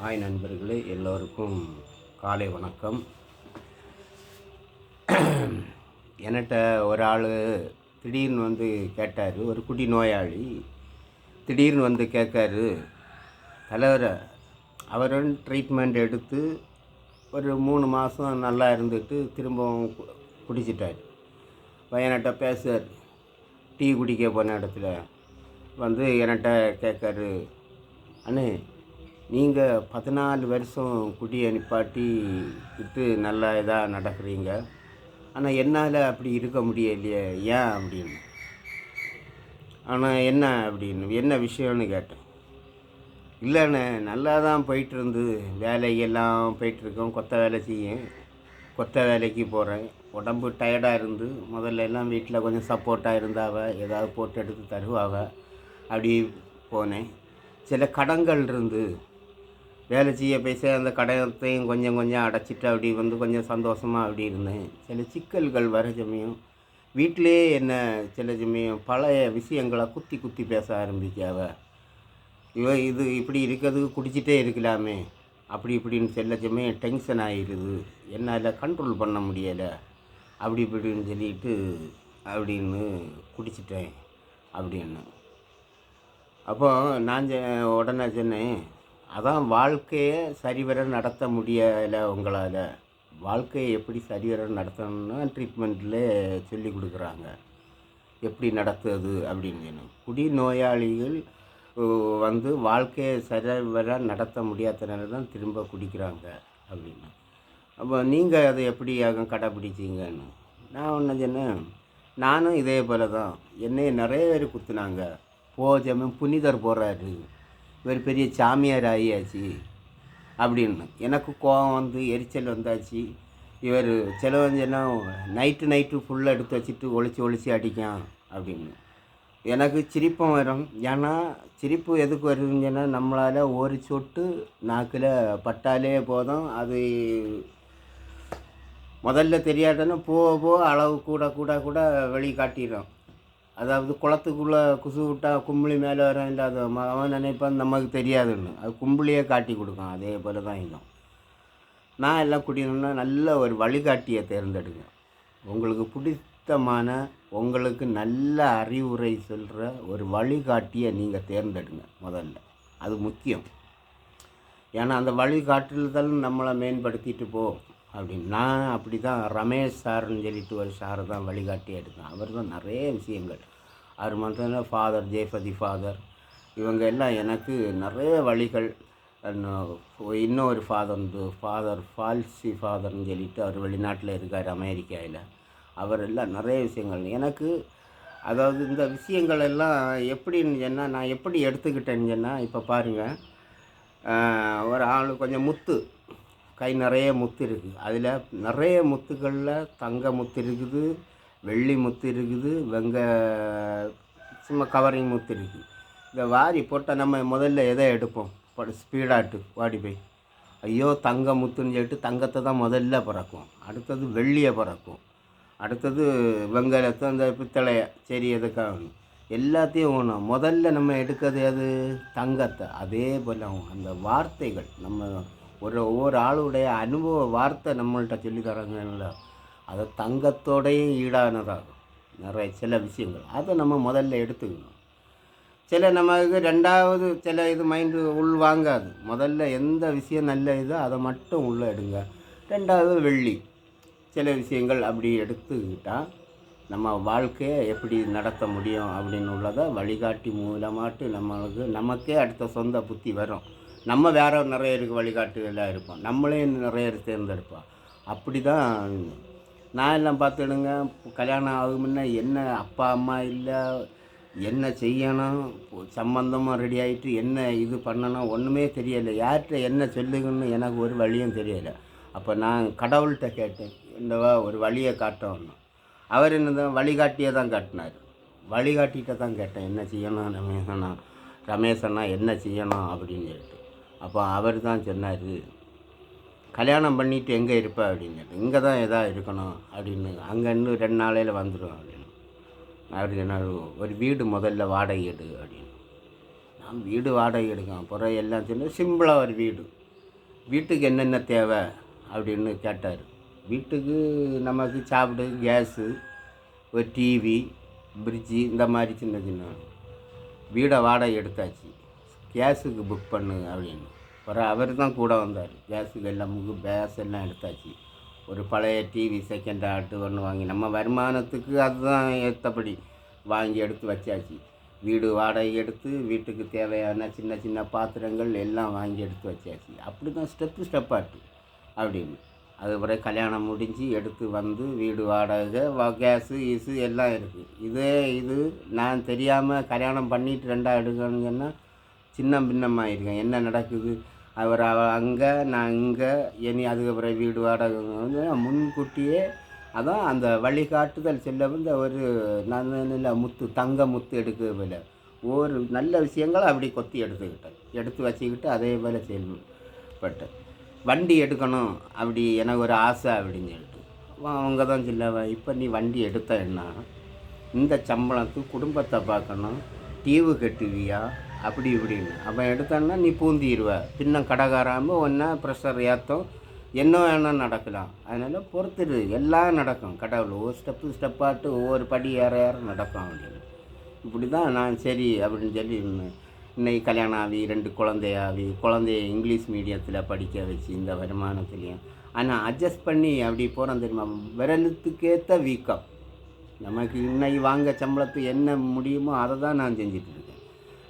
Hi நண்பர்களே எல்லோருக்கும் காலை வணக்கம். என்கிட்ட ஒரு ஆள் திடீர்னு வந்து கேட்டார் ஒரு குடி நோயாளி திடீர்னு வந்து கேட்காரு தலைவரை அவரும் ட்ரீட்மெண்ட் எடுத்து ஒரு மூணு மாதம் நல்லா இருந்துட்டு திரும்பவும் குடிச்சிட்டார். பையன்கிட்ட பேசுவார் டீ குடிக்க போன இடத்துல. வந்து என்கிட்ட கேட்காரு அண்ணே நீங்கள் பதினாலு வருஷம் குடியை நிப்பாட்டி விட்டு நல்லா இதாக நடக்கிறீங்க. ஆனால் என்னால் அப்படி இருக்க முடியலையே ஏன் அப்படின்னு. ஆனால் என்ன அப்படின்னு என்ன விஷயம்னு கேட்டேன். இல்லைண்ணே நல்லா தான் போயிட்டு இருந்து வேலையெல்லாம் போயிட்டுருக்கோம் கொத்த வேலை செய்யும் கொத்த வேலைக்கு போகிறேன் உடம்பு டயர்டாக இருந்து முதல்ல எல்லாம் வீட்டில் கொஞ்சம் சப்போர்ட்டாக இருந்தாவ ஏதாவது போட்டு எடுத்து தருவாவ அப்படி போனேன். சில கடன்கள் இருந்து வேலை செய்ய பேச அந்த கடத்தையும் கொஞ்சம் கொஞ்சம் அடைச்சிட்டு அப்படி வந்து கொஞ்சம் சந்தோஷமாக அப்படி இருந்தேன். சில சிக்கல்கள் வர சமயம் வீட்டிலே என்ன சில சமயம் பழைய விஷயங்களை குத்தி குத்தி பேச ஆரம்பிக்காவ. இவ இது இப்படி இருக்கிறதுக்கு குடிச்சிட்டே இருக்கலாமே. அப்படி இப்படின்னு செல்ல சமயம் டென்ஷன் ஆயிடுது. என்னால் கண்ட்ரோல் பண்ண முடியலை. அப்படி இப்படின்னு சொல்லிட்டு அப்படின்னு குடிச்சிட்டேன் அப்படின்னு. அப்போ நான் உடனே சொன்னேன் அதான் வாழ்க்கையை சரிவர நடத்த முடியலை உங்களால். வாழ்க்கையை எப்படி சரிவர நடத்தணும்னா ட்ரீட்மெண்ட்டில் சொல்லி கொடுக்குறாங்க. எப்படி நடத்துறது அப்படின்னு குடி நோயாளிகள் வந்து வாழ்க்கையை சரிவர நடத்த முடியாதனால தான் திரும்ப குடிக்கிறாங்க அப்படின்னு. அப்போ நீங்கள் அதை எப்படி கடைப்பிடிச்சிங்கன்னு நான் ஒன்று சொன்னேன். நானும் இதே போல தான் என்னை நிறைய பேர் குத்துனாங்க. போஜமே புனிதர் போகிறாரு இவர் பெரிய சாமியார் ஆகியாச்சு அப்படின்னு. எனக்கு கோவம் வந்து எரிச்சல் வந்தாச்சு. இவர் சிலவஞ்சனா நைட்டு நைட்டு ஃபுல்லாக எடுத்து வச்சுட்டு ஒழிச்சு ஒழிச்சு அடிக்கான் அப்படின்னு. எனக்கு சிரிப்பும் வரும். ஏன்னா சிரிப்பு எதுக்கு வருதுங்கன்னா நம்மளால் ஒரு சொட்டு நாக்கில் பட்டாலே போதும். அது முதல்ல தெரியாதுன்னா போக போக அளவு கூட கூட கூட வெளி காட்டிடும் அதாவது குளத்துக்குள்ளே குசு விட்டால் கும்பளி மேலே வரேன் அது அவன் நினைப்பான் நமக்கு தெரியாதுன்னு. அது கும்பளியே காட்டி கொடுக்கும் அதே போல தான் இன்னும் நான் எல்லாம் குடியணும்னா நல்ல ஒரு வழிகாட்டியை தேர்ந்தெடுங்க. உங்களுக்கு பிடித்தமான உங்களுக்கு நல்ல அறிவுரை சொல்கிற ஒரு வழிகாட்டியை நீங்கள் தேர்ந்தெடுங்க முதல்ல. அது முக்கியம். ஏன்னா அந்த வழிகாட்டுதல் நம்மளை மேம்படுத்திட்டு போ. அப்படின்னு. நான் அப்படி தான் ரமேஷ் சார்னு சொல்லிட்டு ஒரு சாரை தான் வழிகாட்டி எடுத்தேன். அவர் தான் நிறைய விஷயங்கள். அவர் மட்டும் ஃபாதர் ஜெயபதி ஃபாதர் இவங்க எல்லாம் எனக்கு நிறைய வழிகள். இன்னும் இன்னொரு ஃபாதர் ஃபாதர் ஃபால்சி ஃபாதர்னு சொல்லிட்டு அவர் வெளிநாட்டில் இருக்கார் அமெரிக்காவில் அவர் எல்லாம் நிறைய விஷயங்கள். எனக்கு அதாவது இந்த விஷயங்கள் எல்லாம் எப்படின்னு சொன்னால் நான் எப்படி எடுத்துக்கிட்டேன்னு சொன்னால் இப்போ பாருங்கள் ஒரு ஆள் கொஞ்சம் முத்து. கை நிறைய முத்து இருக்குது. அதில் நிறைய முத்துகளில் தங்க முத்து இருக்குது வெள்ளி முத்து இருக்குது வெங்க சும்மா கவரிங் முத்து இருக்குது. இந்த வாரி போட்டால் நம்ம முதல்ல எதை எடுப்போம்? ஸ்பீடாட்டு வாடி போய். ஐயோ தங்க முத்துன்னு சொல்லிட்டு தங்கத்தை தான் முதல்ல பிறக்கும். அடுத்தது வெள்ளியை பிறக்கும். அடுத்தது வெங்காயத்தை அந்த பித்தளைய சரி எதுக்காக? எல்லாத்தையும் ஒன்றும் முதல்ல நம்ம எடுக்கிறது அது தங்கத்தை. அதே போல் அந்த வார்த்தைகள். நம்ம ஒரு ஒவ்வொரு ஆளுடைய அனுபவ வார்த்தை நம்மள்கிட்ட சொல்லி தராங்கல்ல அது தங்கத்தோடையும் ஈடானதாகும் நிறைய சில விஷயங்கள். அதை நம்ம முதல்ல எடுத்துக்கணும். சில நமக்கு ரெண்டாவது சில இது மைண்டு உள் வாங்காது. முதல்ல எந்த விஷயம் நல்ல இதோ அதை மட்டும் உள்ளே எடுங்க. ரெண்டாவது வெள்ளி. சில விஷயங்கள் அப்படி எடுத்துக்கிட்டால் நம்ம வாழ்க்கையை எப்படி நடத்த முடியும் அப்படின்னு உள்ளதை வழிகாட்டி மூலமாட்டு நம்மளுக்கு நமக்கே அடுத்த சொந்த புத்தி வரும். நம்ம வேற நிறைய இருக்குது வழிகாட்டுகளாக இருப்போம். நம்மளே நிறைய பேர் தேர்ந்தெடுப்போம். அப்படி தான் நான் எல்லாம் பார்த்துடுங்க. கல்யாணம் ஆகுமுன்னா என்ன அப்பா அம்மா இல்லை என்ன செய்யணும் சம்பந்தமாக ரெடி ஆகிட்டு என்ன இது பண்ணணும் ஒன்றுமே தெரியலை. யார்கிட்ட என்ன சொல்லுங்கன்னு எனக்கு ஒரு வழியும் தெரியலை. அப்போ நான் கடவுள்கிட்ட கேட்டேன். இந்தவா ஒரு வழியை காட்டணும் அவர் என்னதான் வழிகாட்டியே தான் காட்டினார். வழிகாட்டிகிட்ட தான் கேட்டேன். என்ன செய்யணும்? ரமேஷனா ரமேஷனா என்ன செய்யணும் அப்படின்னு சொல்லிட்டு. அப்போ அவர் தான் சொன்னார் கல்யாணம் பண்ணிவிட்டு எங்கே இருப்ப? அப்படின்னு இங்கே தான் எதா இருக்கணும் அப்படின்னு. அங்கே இன்னும் ரெண்டு நாளையில் வந்துடும் அப்படின்னு. அவர் சொன்னார் ஒரு வீடு முதல்ல வாடகை எடு அப்படின்னு. நான் வீடு வாடகை எடுக்கேன் அப்புறம் எல்லாம் சொன்ன சிம்பிளாக ஒரு வீடு. வீட்டுக்கு என்னென்ன தேவை? அப்படின்னு கேட்டார். வீட்டுக்கு நமக்கு சாப்பிடு கேஸு ஒரு டிவி ஃப்ரிட்ஜி இந்த மாதிரி சின்ன சின்ன வீடை வாடகை எடுத்தாச்சு. கேஸுக்கு புக் பண்ணு அப்படின்னு. ஒரு அவர் தான் கூட வந்தார். கேஸுக்கு எல்லாம் முகு கேஸ் எல்லாம் எடுத்தாச்சு. ஒரு பழைய டிவி செகண்ட் ஆட்டு ஒன்று வாங்கி நம்ம வருமானத்துக்கு அதுதான் ஏற்றபடி வாங்கி எடுத்து வச்சாச்சு. வீடு வாடகை எடுத்து வீட்டுக்கு தேவையான சின்ன சின்ன பாத்திரங்கள் எல்லாம் வாங்கி எடுத்து வச்சாச்சு. அப்படி தான் ஸ்டெப்பு ஸ்டெப்பாட்டு அப்படின்னு. அதுக்கப்புறம் கல்யாணம் முடிஞ்சு எடுத்து வந்து வீடு வாடகை வா கேஸு ஈஸு எல்லாம் இருக்குது இதே இது நான் தெரியாமல் கல்யாணம் பண்ணிட்டு ரெண்டாக எடுக்கணுங்கன்னா சின்னம் சின்ன என்ன நடக்குது? அவர் அங்கே நான் இங்கே இனி அதுக்கப்புறம் வீடு வாடகை வந்து முன்கூட்டியே அதான் அந்த வழிகாட்டுதல் செல்ல வந்து ஒரு நல்ல முத்து தங்க முத்து எடுக்கவில்லை ஒரு நல்ல விஷயங்களை அப்படி கொத்தி எடுத்துக்கிட்டேன். எடுத்து வச்சுக்கிட்டு அதே போல் செயல்பட்டேன். வண்டி எடுக்கணும் அப்படி எனக்கு ஒரு ஆசை அப்படின்னு சொல்லிட்டு. அவங்க தான் சொல்ல இப்போ நீ வண்டி எடுத்த என்ன? இந்த சம்பளத்துக்கு குடும்பத்தை பார்க்கணும். டிவி கட்டுவியா? அப்படி இப்படின்னு. அவன் எடுத்தான்னா நீ பூந்திடுவ பின்ன கடைக்காராமல் ஒன்றா ப்ரெஷர் ஏற்றும் என்ன வேணால் நடக்கலாம். அதனால் பொறுத்துடு எல்லாம் நடக்கும். கடவுள் ஒவ்வொரு ஸ்டெப்பு ஸ்டெப்பாட்டு ஒவ்வொரு படி ஏற ஏற நடக்கும் அப்படின்னு. இப்படி தான் நான் சரி அப்படின்னு சொல்லி இன்னைக்கு கல்யாணம் ஆகி ரெண்டு குழந்தையாவி குழந்தைய இங்கிலீஷ் மீடியத்தில் படிக்க வச்சு இந்த வருமானத்துலேயும். ஆனால் அட்ஜஸ்ட் பண்ணி அப்படி போகிறோம் தெரியுமா? விரலுத்துக்கேற்ற வீக்கம். நமக்கு இன்னைக்கு வாங்க சம்பளத்துக்கு என்ன முடியுமோ அதை தான் நான் செஞ்சுட்டு இருக்கேன்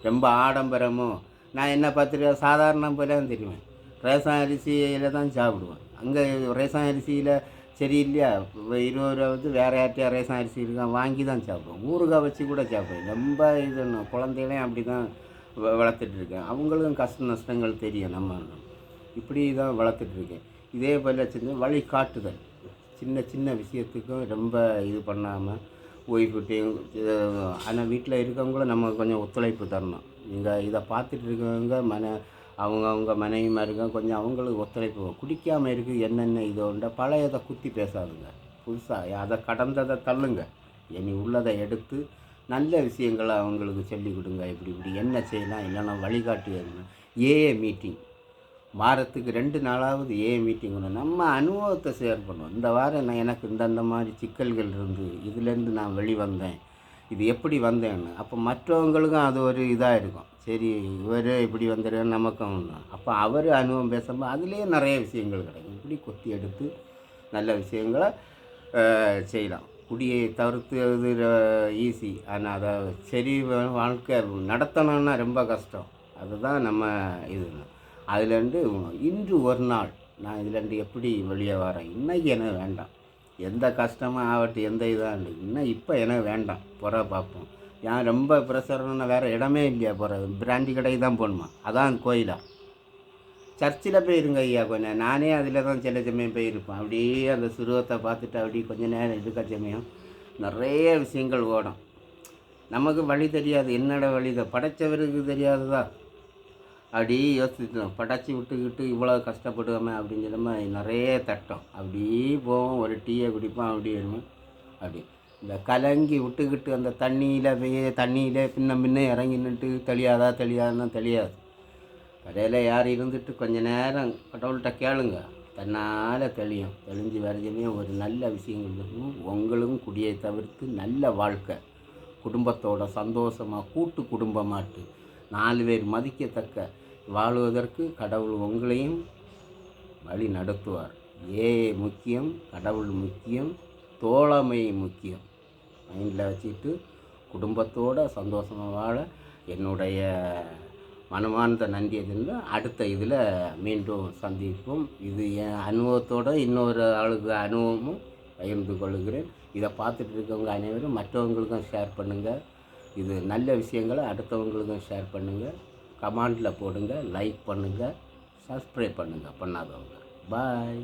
ரொம்ப ஆடம்பரமோ நான் என்ன பார்த்துருக்க சாதாரண போல தான் தெரியுவேன் ரேசன் அரிசியில் தான் சாப்பிடுவேன். அங்கே ரேசன் அரிசியில் சரி இல்லையா? இருபது ரூபா வந்து வேறு யார்ட்டையா ரேசன் அரிசி இருக்கான் வாங்கி தான் சாப்பிடுவோம் ஊறுகாய் வச்சு கூட சாப்பிடுவேன். ரொம்ப இது குழந்தைகளையும் அப்படி தான் வ- அவங்களுக்கும் கஷ்ட நஷ்டங்கள் தெரியும் நம்ம. இப்படி தான் வளர்த்துட்ருக்கேன் இதே போல் சின்ன வழிகாட்டுதல். சின்ன சின்ன விஷயத்துக்கும் ரொம்ப இது பண்ணாமல் ஒய்ஃப்கிட்டையும் ஆனால் வீட்டில் இருக்கவங்களும் நம்ம கொஞ்சம் ஒத்துழைப்பு தரணும். நீங்கள் இதை பார்த்துட்டு இருக்கவங்க மன அவங்கவுங்க மனைவிமாருங்க கொஞ்சம் அவங்களுக்கு ஒத்துழைப்பு குடிக்காமல் இருக்குது என்னென்ன இதோண்ட பழையதை குத்தி பேசாதுங்க. புதுசாக அதை கடந்ததை தள்ளுங்க. இனி உள்ளதை எடுத்து நல்ல விஷயங்களை அவங்களுக்கு சொல்லிக் கொடுங்க இப்படி இப்படி என்ன செய்யலாம் இல்லைன்னா வழிகாட்டி ஏஏ மீட்டிங். வாரத்துக்கு ரெண்டு நாளாவது ஏ மீட்டிங் ஒன்று நம்ம அனுபவத்தை ஷேர் பண்ணுவோம். இந்த வாரம் நான் எனக்கு இந்தந்த மாதிரி சிக்கல்கள் இருந்து இதுலேருந்து நான் வெளிவந்தேன். இது எப்படி வந்தேன்னு. அப்போ மற்றவங்களுக்கும் அது ஒரு இதாக இருக்கும். சரி இவர் இப்படி வந்துடுற நமக்கும் ஒன்று அப்போ அவர் அனுபவம் பேசும்போது அதுலேயே நிறைய விஷயங்கள் கிடைக்கும். இப்படி கொத்தி எடுத்து நல்ல விஷயங்களை செய்யலாம். குடியை தவிர்த்து ஈஸி ஆனால் அதை சரி வாழ்க்கை நடத்தணும்னா ரொம்ப கஷ்டம். அதுதான் நம்ம இது. அதுலேருந்து இன்று ஒரு நாள் நான் இதுலேருந்து எப்படி வெளியே வரேன்? இன்றைக்கி எனக்கு வேண்டாம். எந்த கஷ்டமாக ஆகட்டும் எந்த இதாக இன்னும் இப்போ எனக்கு வேண்டாம். புற பார்ப்போம். ஏன் ரொம்ப ப்ரெஷர்னா வேறு இடமே இல்லையா போகிற பிராண்டி கடைக்கு தான் போகணுமா? அதான் கோயிலா? சர்ச்சில் போயிருங்க ஐயா கொஞ்சம். நானே அதில் தான் சில சமயம் போயிருப்பேன் அப்படியே அந்த சுருவத்தை பார்த்துட்டு அப்படியே கொஞ்சம் நேரம் இருக்க சமயம் நிறைய விஷயங்கள் ஓடும். நமக்கு வழி தெரியாது. என்னோட வழி தான். படைச்சவருக்கு தெரியாதுதான் அப்படியே யோசிச்சிட்டோம் படைச்சி விட்டுக்கிட்டு இவ்வளோ கஷ்டப்படுவோமே அப்படின்னு சொல்ல நிறைய தட்டம். அப்படியே போவோம். ஒரு டீயை குடிப்போம். அப்படி அப்படி. இந்த கலங்கி விட்டுக்கிட்டு அந்த தண்ணியில் போய் தண்ணியில் பின்ன பின்ன இறங்கி நின்று தெளியாதா தெளியாதுன்னா தெளியாது. கடையில் யார் இருந்துட்டு கொஞ்ச நேரம் கடவுள்கிட்ட கேளுங்க. தன்னால் தெளியும். தெளிஞ்சு வரைஞ்சுமே ஒரு நல்ல விஷயங்கள் இருக்கும் உங்களும் குடியை தவிர்த்து நல்ல வாழ்க்கை. குடும்பத்தோட சந்தோஷமாக கூட்டு குடும்பமாட்டு. நாலு பேர் மதிக்கத்தக்க வாழ்வதற்கு கடவுள் உங்களையும் வழி நடத்துவார். ஏ முக்கியம் கடவுள் முக்கியம் தோழமை முக்கியம். மைண்டில் வச்சுட்டு குடும்பத்தோட சந்தோஷமாக வாழ என்னுடைய மனமார்ந்த நன்றியை தெரிந்து அடுத்த இதில் மீண்டும் சந்திப்போம். இது என் அனுபவத்தோட இன்னொரு ஆளுக்கு அனுபவமும் பகிர்ந்து கொள்கிறேன். இதை பார்த்துட்டு இருக்கவங்க அனைவரும் மற்றவங்களுக்கும் ஷேர் பண்ணுங்கள். இது நல்ல விஷயங்களை அடுத்தவங்களுக்கும் ஷேர் பண்ணுங்கள் கமெண்டில் போடுங்கள் லைக் பண்ணுங்கள் சப்ஸ்கிரைப் பண்ணுங்கள் பண்ணாதவங்க. பாய்